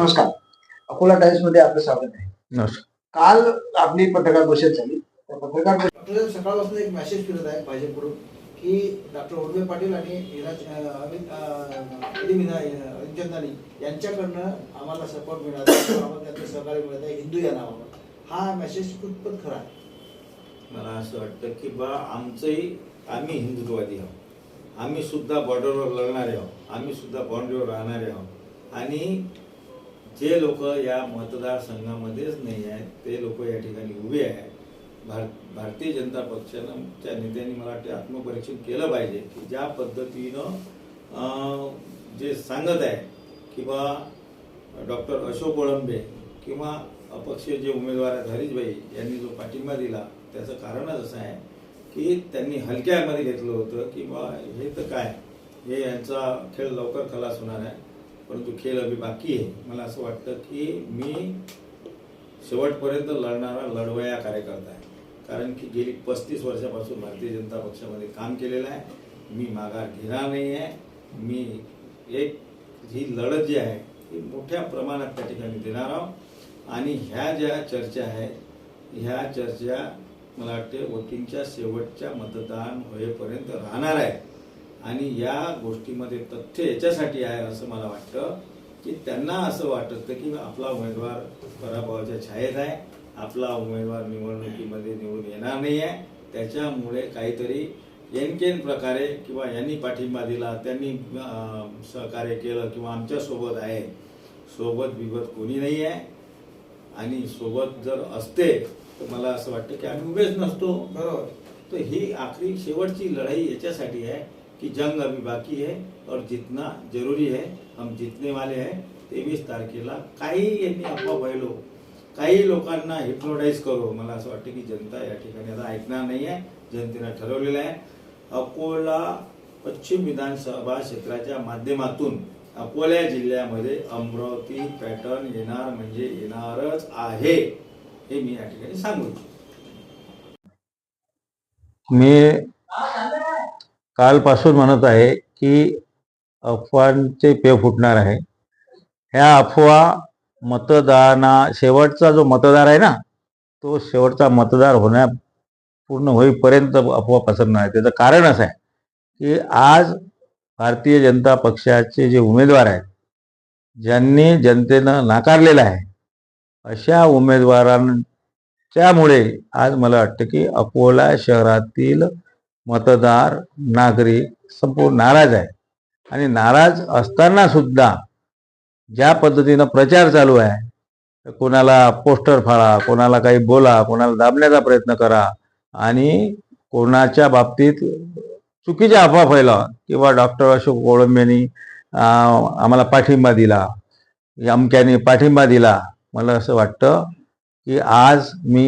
नमस्कार. अकोला टाइम्समध्ये आपलं स्वागत आहे. नमस्कार. काल आपली पत्रकार परिषद झाली. त्या पत्रकार परिषद- सकाळपासून एक मेसेज फिरत आहे भाजपकडून की डॉक्टर उर्वे पाटील आणि इराज- अं, अमित अं, अली मिना अं, चंदानी यांच्याकडनं आम्हाला सपोर्ट मिळाला. आम्हाला त्यातलं सहकार्य मिळत आहे. हिंदू या नावावर. हा मेसेज कितपत खरा आहे? मला असं वाटतं की बा आमचंही आम्ही हिंदुत्ववादी आहोत. आम्ही सुद्धा बॉर्डरवर लढणारे आहोत. आम्ही सुद्धा बाउंड्रीवर राहणारे आहोत. आणि जे लोक या मतदारसंघामध्येच नाही आहेत ते लोक या ठिकाणी उभे आहेत. भार भारतीय जनता पक्षानं च्या नेत्यांनी मला वाटते आत्मपरीक्षण केलं पाहिजे की ज्या पद्धतीनं जे सांगत आहे की बा डॉक्टर अशोक कोळंबे किंवा अपक्षीय जे उमेदवार आहेत हरीशभाई यांनी जो पाठिंबा दिला त्याचं कारणच असं आहे की त्यांनी हलक्यामध्ये घेतलं होतं की बा हे तर काय हे यांचा खेळ लवकर खलास होणार आहे. परंतु खेळ अभि बाकी आहे. मला असं वाटतं की मी शेवटपर्यंत लढणारा लढवया कार्यकर्ता आहे. कारण की गेली पस्तीस वर्षापासून भारतीय जनता पक्षामध्ये काम केलेलं आहे. मी माघार घेणार नाही आहे मी एक ही लढत जी आहे ती मोठ्या प्रमाणात त्या ठिकाणी देणार आहोत. आणि ह्या ज्या चर्चा आहेत ह्या चर्चा मला वाटते वोटिंगच्या शेवटच्या मतदान होईपर्यंत राहणार आहे. आणि या गोष्टीमध्ये तथ्य याच्यासाठी आहे असं मला वाटतं की त्यांना असं वाटतं की आपला उमेदवार पराभवाच्या छायेत आहे आपला उमेदवार निवडणुकीमध्ये निवडून येणार नाही आहे त्याच्यामुळे काहीतरी एनकेन प्रकारे किंवा यांनी पाठिंबा दिला त्यांनी सहकार्य केलं किंवा आमच्यासोबत आहे सोबत बिबत कोणी नाही आहे आणि सोबत जर असते तर मला असं वाटतं की आम्ही उभेच नसतो. बरोबर. तो ही आखरी शेवटची लढाई याच्यासाठी है कि जंग अभी बाकी है और जितना जरूरी है हम जितने वाले हैं तेवीस तारखेला काही यांनी अफवा फैलो. काही लोकांना हिप्नोटाईज करू. मला असं वाटतं की जनता या ठिकाणी आता ऐकणार नाही आहे. जनतेनं ठरवलेलं आहे. अकोला पश्चिम विधानसभा क्षेत्राच्या माध्यमातून अकोला जिल्ह्यामध्ये अमरावती पॅटर्न येणार म्हणजे येणारच आहे हे मी या ठिकाणी सांगू मी कालपासून म्हणत आहे की अफवांचे पेव फुटणार आहे. ह्या अफवा मतदाना शेवटचा जो मतदार आहे ना तो शेवटचा मतदार होण्या पूर्ण होईपर्यंत अफवा पसरणार आहे. त्याचं कारण असं आहे की आज भारतीय जनता पक्षाचे जे उमेदवार आहेत ज्यांनी जनतेनं नाकारलेलं आहे अशा उमेदवारांच्यामुळे आज मला वाटतं की अकोला शहरातील मतदार नागरिक संपूर्ण नाराज आहे. आणि नाराज असताना सुद्धा ज्या पद्धतीनं प्रचार चालू आहे कोणाला पोस्टर फाळा कोणाला काही बोला कोणाला दाबण्याचा प्रयत्न करा आणि कोणाच्या बाबतीत चुकीच्या अफवा फैला किंवा डॉक्टर अशोक कोळंबेनी आम्हाला पाठिंबा दिला अमक्याने पाठिंबा दिला. मला असं वाटतं की आज मी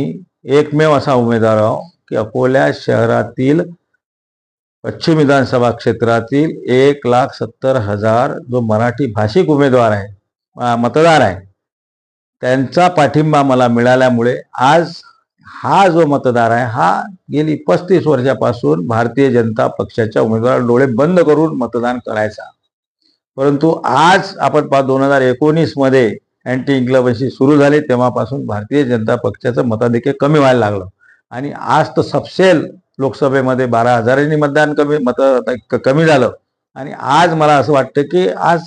एकमेव असा उमेदवार आहो की अकोला शहरातील पश्चिम विधानसभा क्षेत्रातील एक लाख सत्तर हजार जो मराठी भाषिक उमेदवार आहे मतदार आहे त्यांचा पाठिंबा मला मिळाल्यामुळे आज हा जो मतदार आहे हा गेली पस्तीस वर्षापासून भारतीय जनता पक्षाच्या उमेदवार डोळे बंद करून मतदान करायचा. परंतु आज आपण पा दोन हजार एकोणीसमध्ये अँटी इन्क्लबन्सी सुरू झाली तेव्हापासून भारतीय जनता पक्षाचं मताधिक्य कमी व्हायला लागलं. आणि आज तर सपशेल लोकसभेमध्ये बारा हजारांनी मतदान कमी मत कमी झालं. आणि आज मला असं वाटतं की आज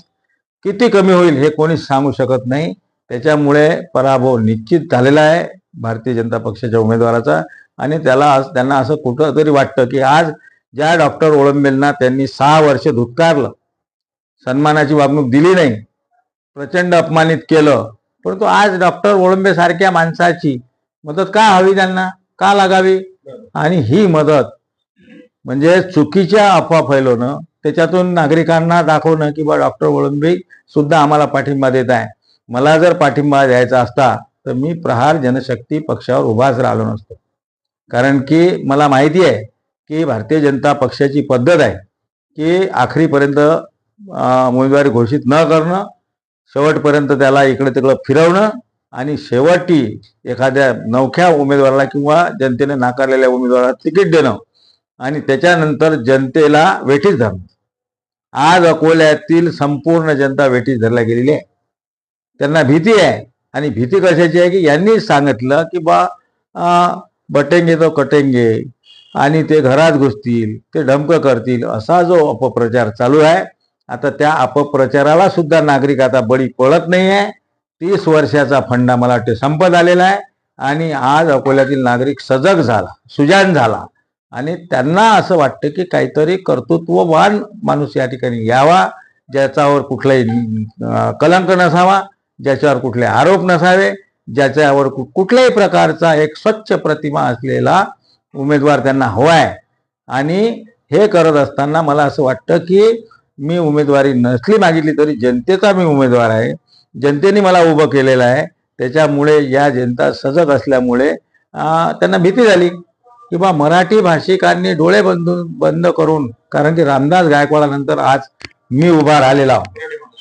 किती कमी होईल हे कोणीच सांगू शकत नाही. त्याच्यामुळे पराभव निश्चित झालेला आहे भारतीय जनता पक्षाच्या उमेदवाराचा. आणि त्याला आज- त्यांना असं कुठं तरी वाटतं की आज ज्या डॉक्टर ओळंबेलना त्यांनी सहा वर्ष धुतकारलं सन्मानाची वागणूक दिली नाही प्रचंड अपमानित केलं परंतु आज डॉक्टर ओळंबे सारख्या माणसाची मदत का हवी त्यांना? का लागावी? आणि ही मदत म्हणजे चुकीच्या अफवा फैलवणं त्याच्यातून नागरिकांना दाखवणं की बा डॉक्टर वळंबी सुद्धा आम्हाला पाठिंबा देत आहे. मला जर पाठिंबा द्यायचा असता तर मी प्रहार जनशक्ती पक्षावर उभाच राहिलो नसतो. कारण की मला माहिती आहे की भारतीय जनता पक्षाची पद्धत आहे की आखरीपर्यंत उमेदवारी घोषित न करणं शेवटपर्यंत त्याला इकडे तिकडं फिरवणं आणि शेवटी एखाद्या नवख्या उमेदवाराला किंवा जनतेने नाकारलेल्या उमेदवाराला तिकीट देणं आणि त्याच्यानंतर जनतेला वेठीस धरणं. आज अकोल्यातील संपूर्ण जनता वेठीस धरल्या गेलेली आहे. त्यांना भीती आहे आणि भीती कशाची आहे की यांनी सांगितलं की बा बटेंगे तो कटेंगे आणि ते घरात घुसतील ते ढमकं करतील असा जो अपप्रचार चालू आहे. आता त्या अपप्रचाराला सुद्धा नागरिक आता बळी पडत नाही आहे. तीस वर्षाचा फंडा मला वाटते संपत आलेला आहे. आणि आज अकोल्यातील नागरिक सजग झाला सुजान झाला. आणि त्यांना असं वाटतं की काहीतरी कर्तृत्ववान माणूस या ठिकाणी यावा ज्याच्यावर कुठलाही कलंक नसावा ज्याच्यावर कुठले आरोप नसावे ज्याच्यावर कु- कुठल्याही प्रकारचा एक स्वच्छ प्रतिमा असलेला उमेदवार त्यांना हवा आहे. आणि हे करत असताना मला असं वाटतं की मी उमेदवारी नसली मागितली तरी जनतेचा मी उमेदवार आहे. जनतेने मला उभं केलेलं आहे. त्याच्यामुळे या जनता सजग असल्यामुळे त्यांना भीती झाली. की बा मराठी भाषिकांनी डोळे बंद बंद करून कारण की रामदास गायकवाडानंतर आज मी उभा राहिलेला आहो.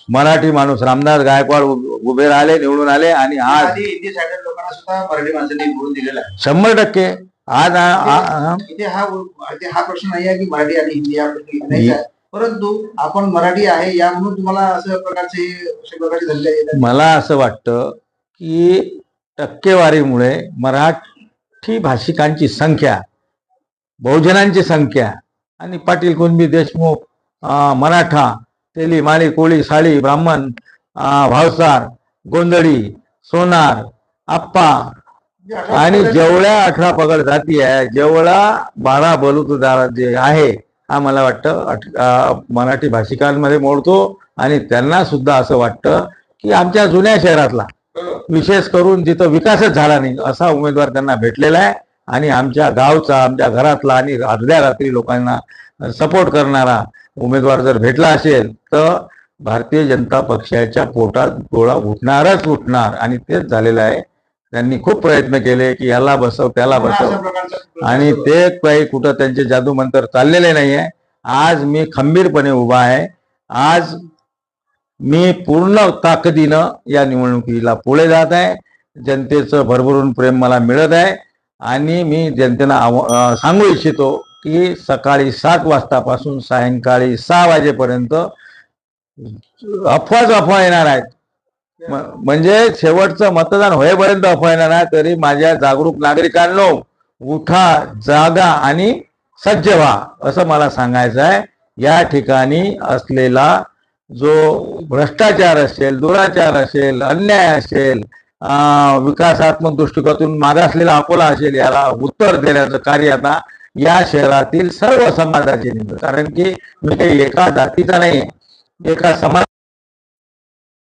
मराठी माणूस रामदास गायकवाड उभ- राहिले निवडून आले आणि आज शंभर टक्के. आज हा हा प्रश्न नाही आहे की मराठी आणि हिंदी परंतु आपण मराठी आहे या म्हणून तुम्हाला असं प्रकारचे अशा प्रकारचे येतात? मला असं वाटतं की टक्केवारीमुळे मराठी भाषिकांची संख्या बहुजनांची संख्या आणि पाटील कुणबी देशमुख अं, मराठा तेली माळी कोळी साळी ब्राह्मण भावसार गोंधळी सोनार आप्पा आणि जेवढ्या अठरा पगड जाती आहे जेवढा बारा बलुतदार जे आहे हा मला वाटतं मराठी भाषिकांमध्ये मोडतो आणि त्यांना सुद्धा असं वाटतं की आमच्या जुन्या शहरातला विशेष करून जिथं विकासच झाला नाही असा उमेदवार त्यांना भेटलेला आहे. आणि आमच्या गावचा आमच्या घरातला आणि अर्ध्या रात्री लोकांना सपोर्ट करणारा उमेदवार जर भेटला असेल तर भारतीय जनता पक्षाच्या पोटात गोळा उठणारच उठणार. आणि तेच झालेलं आहे. त्यांनी खूप प्रयत्न केले की याला बसव त्याला बसव. आणि ते काही कुठं त्यांचे जादू मंत्र चाललेले नाहीये. आज मी खंबीरपणे उभा आहे. आज मी पूर्ण ताकदीनं या निवडणुकीला पुढे जात आहे. जनतेचं भरभरून प्रेम मला मिळत आहे. आणि मी जनतेला सांगू इच्छितो की सकाळी सात वाजतापासून सायंकाळी सहा वाजेपर्यंत अफवाच अफवा येणार आहेत. म्हणजे शेवटचं मतदान होईपर्यंत अफवा ना तरी माझ्या जागरूक नागरिकांनो उठा जागा आणि सज्ज व्हा असं मला सांगायचं आहे. या ठिकाणी असलेला जो भ्रष्टाचार असेल दुराचार असेल अन्याय असेल विकासात्मक दृष्टिकोनातून मागासलेला अकोला असेल याला उत्तर देण्याचं कार्य आता या शहरातील सर्व समाजाचे कारण की मी काही एका जातीचा नाही एका समाज